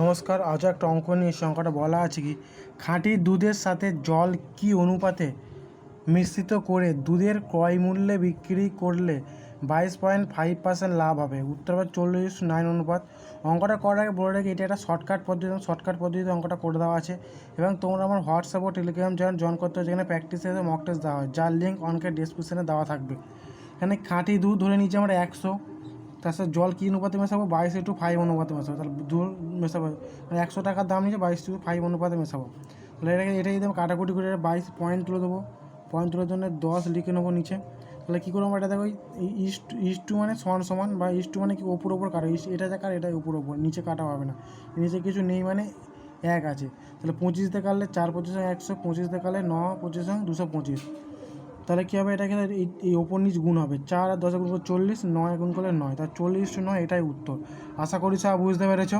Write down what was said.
নমস্কার, আজ একটা অঙ্ক নিয়ে। অঙ্কটা বলা আছে কি, খাঁটি দুধের সাথে জল কি অনুপাতে মিশ্রিত করে দুধের ক্রয় মূল্যে বিক্রি করলে বাইশ পয়েন্ট ফাইভ পার্সেন্ট লাভ হবে? উত্তর হবে চল্লিশ নাইন অনুপাত। অঙ্কটা করার আগে বলে রাখি, এটা একটা শর্টকাট পদ্ধতি শর্টকাট পদ্ধতিতে অঙ্কটা করে দেওয়া আছে এবং তোমরা আমার হোয়াটসঅ্যাপ ও টেলিগ্রাম চ্যানেল জয়েন করতে যেখানে প্র্যাকটিসের মক টেস্ট দেওয়া হয়, যার লিঙ্ক অঙ্কের ডিসক্রিপশনে দেওয়া থাকবে। এখানে খাঁটি দুধ ধরে নিচ্ছি আমরা একশো। তার সাথে জল কী অনুপাতে মেশাবো? বাইশ টু ফাইভ অনুপাতে মেশাবো। তাহলে দুধ মেশাবো। মানে একশো টাকার দাম নিচ্ছে বাইশ টু ফাইভ অনুপাতে মেশাবো। তাহলে এটাকে এটা যদি আমি কাটাকুটি করে বাইশ পয়েন্ট তুলে দেবো। পয়েন্ট তোলার জন্য দশ লিখে নেব নিচে। তাহলে কী করব এটা দেখো ইস্ট ইস্ট টু মানে সমান সমান বা ইস্ট টু মানে কি ওপর ওপর কাটা। ইস্ট এটা যা কার এটা উপর ওপর। নিচে কাটা হবে না। নিচে কিছু নেই মানে এক আছে। তাহলে পঁচিশ দিয়ে কাটলে চার পঁচিশ একশো, পঁচিশ দিয়ে কাটলে ন, পঁচিশ দুশো পঁচিশ। তাহলে কী হবে? এটা এই এই ওপর নিচ গুণ হবে। চার আর দশ গুণ চল্লিশ, নয় গুণ করলে নয়। তার চল্লিশ নয় এটাই উত্তর। আশা করি সব বুঝতে পেরেছ?